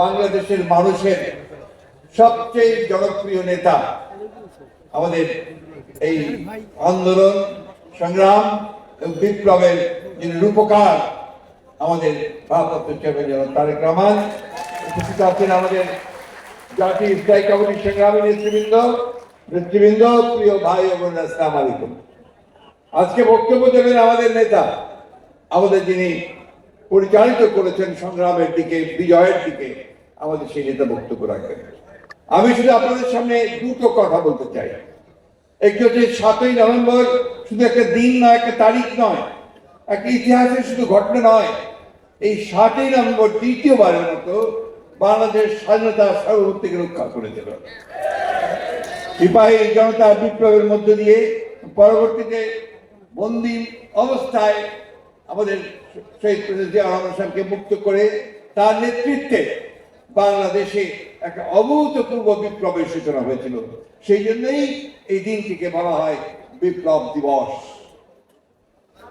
বাংলাদেশের মানুষের সবচেয়ে জনপ্রিয় নেতা আমাদের এই আন্দোলন, সংগ্রাম এবং বিপ্লবের যিনি রূপকার আমাদের ভারপ্রাপ্ত চেয়ারম্যান তারেক রহমান, উপস্থিত আছেন আমাদের জাতীয় স্থায়ী কমিটির সংগ্রামী নেতৃবৃন্দ নেতৃবৃন্দ, প্রিয় ভাই বোন আসসালাম আলাইকুম। আজকে বক্তব্য দেবেন আমাদের নেতা, আমাদের যিনি পরিচালিত করেছেন সংগ্রামের দিকে, বিজয়ের দিকে আমাদের সেই নেতা বক্তব্য রাখবেন আমি শুধু আপনাদের সামনে দুটো কথা বলতে চাই। একটি হচ্ছে সাতই নভেম্বর শুধু একটা দিন নয়, একটা তারিখ নয়, একটা ইতিহাসের শুধু ঘটনা নয়। এই সাতই নভেম্বর দ্বিতীয়বারের মতো বাংলাদেশ স্বাধীনতা সার্বভৌমত্বকে রক্ষা করে দিল সিপাহী জনতা বিপ্লবের মধ্য দিয়ে পরবর্তীতে বন্দি অবস্থায় আমাদের শহীদ প্রেসিডেন্ট জিয়া রহমান সাহেবকে মুক্ত করে তার নেতৃত্বে বাংলাদেশে একটা অভূতপূর্ব বিপ্লবের সূচনা হয়েছিল। সেই জন্যই এই দিনটিকে বলা হয় বিপ্লব দিবস।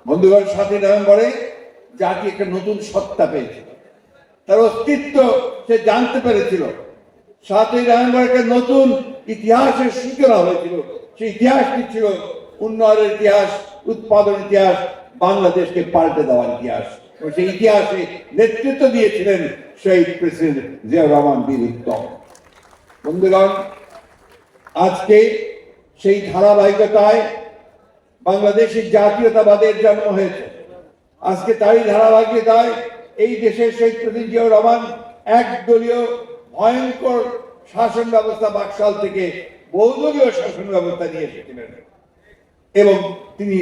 বন্ধুগণ, সাতই নভেম্বরে জাতি একটা নতুন সত্তা পেয়েছিল তার অস্তিত্ব সে জানতে পেরেছিল। সাতই নভেম্বর একটা নতুন ইতিহাসের সূচনা হয়েছিল। সেই ইতিহাসটি ছিল উন্নয়নের ইতিহাস উৎপাদন ইতিহাস বাংলাদেশকে পাল্টে দেওয়ার ইতিহাস। সেই ইতিহাসে নেতৃত্ব দিয়েছিলেন শহীদ প্রেসিডেন্ট জিয়া রহমান বীর বন্ধুগণ, আজকে সেই ধারাবাহিকতায় বাংলাদেশের জাতীয়তাবাদের জন্ম হয়েছে। আজকে তারই ধারাবাহিকতায় এই দেশের শহীদ প্রেসিডেন্ট জিয়াউর রহমান একদলীয় ভয়ঙ্কর শাসন ব্যবস্থা বাকশাল থেকে বহুদলীয় শাসন ব্যবস্থা নিয়ে এসেছিলেন। এবং তিনি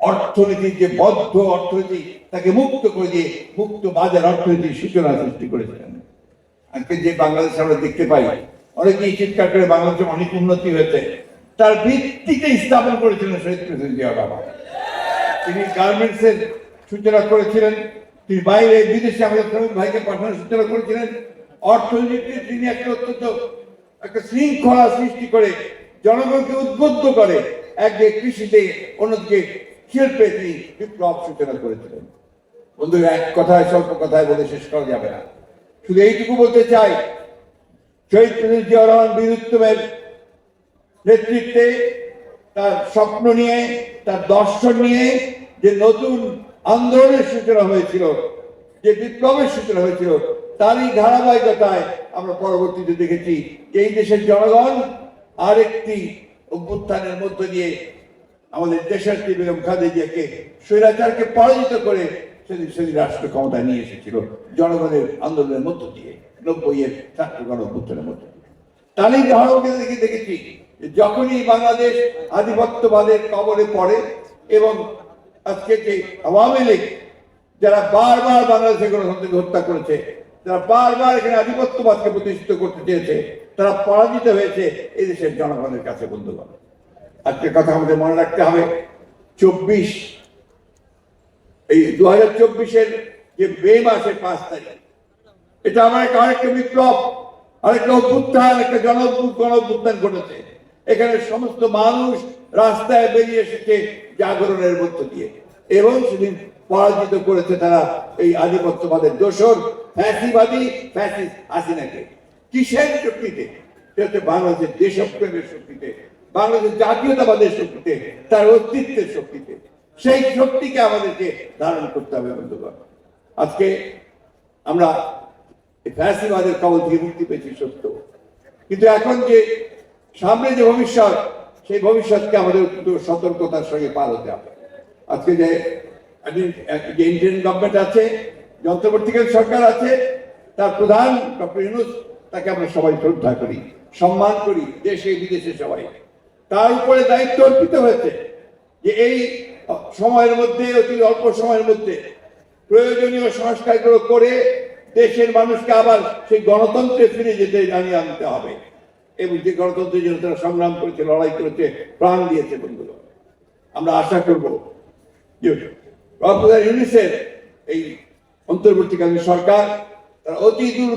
অর্থনীতির যে বদ্ধ অর্থনীতি তাকে মুক্ত করে দিয়ে মুক্ত বাজার অর্থনীতির সূচনা সৃষ্টি করেছিলেন আজকে যে বাংলাদেশ আমরা দেখতে পাই, অনেকেই চিৎকার করে বাংলাদেশে অনেক উন্নতি হয়েছে। তার ভিত্তিতে স্থাপন করেছিলেন শহীদ প্রেসিডেন্ট জিয়া রহমান। তিনি গার্মেন্টস এর সূচনা করেছিলেন, তিনি বাইরে বিদেশে আমাদের শ্রমিক ভাইকে পাঠানোর সূচনা করেছিলেন। অর্থনীতিতে তিনি একটা অত্যন্ত একটা শৃঙ্খলা সৃষ্টি করে জনগণকে উদ্বুদ্ধ করে একদিকে কৃষিতে অন্যদিকে শিল্পে তিনি বিপ্লব সূচনা করেছিলেন। বন্ধুরা, এক কথায়, স্বল্প কথায় বলে শেষ করা যাবে না। শুধু এইটুকু বলতে চাই, শহীদ প্রেসিডেন্ট জিয়া রহমান বীর নেতৃত্বে তার স্বপ্ন নিয়ে, তার দর্শন নিয়ে যে নতুন আন্দোলনের সূচনা হয়েছিল, যে বিপ্লবের সূচনা হয়েছিল, তারই ধারাবাহিকতায় আমরা পরবর্তীতে দেখেছি যে এই দেশের জনগণ আরেকটি অভ্যুত্থানের মধ্য দিয়ে আমাদের দেশের বেগম খালেদিয়াকে স্বৈরাচারকে পরাজিত করে সেদিন সেদিন রাষ্ট্র ক্ষমতা নিয়ে এসেছিল জনগণের আন্দোলনের মধ্য দিয়ে নব্বই এর ছাত্র গণ মধ্য দিয়ে। তারই ধারণকে দেখে দেখেছি যখনই বাংলাদেশ আধিপত্যবাদের কবলে পড়ে এবং আজকে যে আওয়ামী লীগ যারা বারবার বাংলাদেশের গণতন্ত্রকে হত্যা করেছে, যারা বারবার এখানে আধিপত্যবাদকে প্রতিষ্ঠিত করতে চেয়েছে, তারা পরাজিত হয়েছে এই দেশের জনগণের কাছে, বন্ধুগণ। আজকে কথা আমাদের মনে রাখতে হবে। চব্বিশ, এই দু হাজার চব্বিশের যে মে মাসের পাঁচ তারিখ, এটা আমার একটা আরেকটা বিপ্লব, আরেকটা অভ্যুত্থান, একটা জন গণ অভ্যুত্থান ঘটেছে। এখানে সমস্ত মানুষ রাস্তায় বেরিয়ে এসেছে জাগরণের মধ্য দিয়ে। এবং সেদিন পরাজিত করেছে তারা এই আধিপত্যবাদের দোষর, ফ্যাসিবাদী, ফ্যাসিস হাসিনাকে। কিসের শক্তিতে? সে হচ্ছে বাংলাদেশের দেশপ্রেমের শক্তিতে। বাংলাদেশের জাতীয়তাবাদের শক্তিতে, তার অস্তিত্বের শক্তিতে, সেই শক্তিকে আমাদেরকে ধারণ করতে হবে, বন্ধুগণ। আজকে আমরা ফ্যাসিবাদের কবল থেকে মুক্তি পেয়েছি, সত্য। কিন্তু এখন যে সামনে যে ভবিষ্যৎ, সেই ভবিষ্যৎকে আমাদের সতর্কতার সঙ্গে পার হতে হবে। আজকে যে যে ইন্ডিয়ান গভর্নমেন্ট আছে, যে অন্তর্বর্তীকালীন সরকার আছে, তার প্রধান ডক্টর ইউনুস, তাকে আমরা সবাই শ্রদ্ধা করি, সম্মান করি, দেশে বিদেশে সবাই। তার উপরে দায়িত্ব অর্পিত হয়েছে যে এই সময়ের মধ্যে, অতি অল্প সময়ের মধ্যে প্রয়োজনীয় সংস্কারগুলো করে দেশের মানুষকে আবার সেই গণতন্ত্রে ফিরে যেতে জানিয়ে আনতে হবে। এবং যে গণতন্ত্রের জন্য তারা সংগ্রাম করেছে, লড়াই করেছে, প্রাণ দিয়েছে বন্ধুরা। আমরা আশা করব যে ইউনিসের এই অন্তর্বর্তীকালীন সরকার, তারা অতি দূর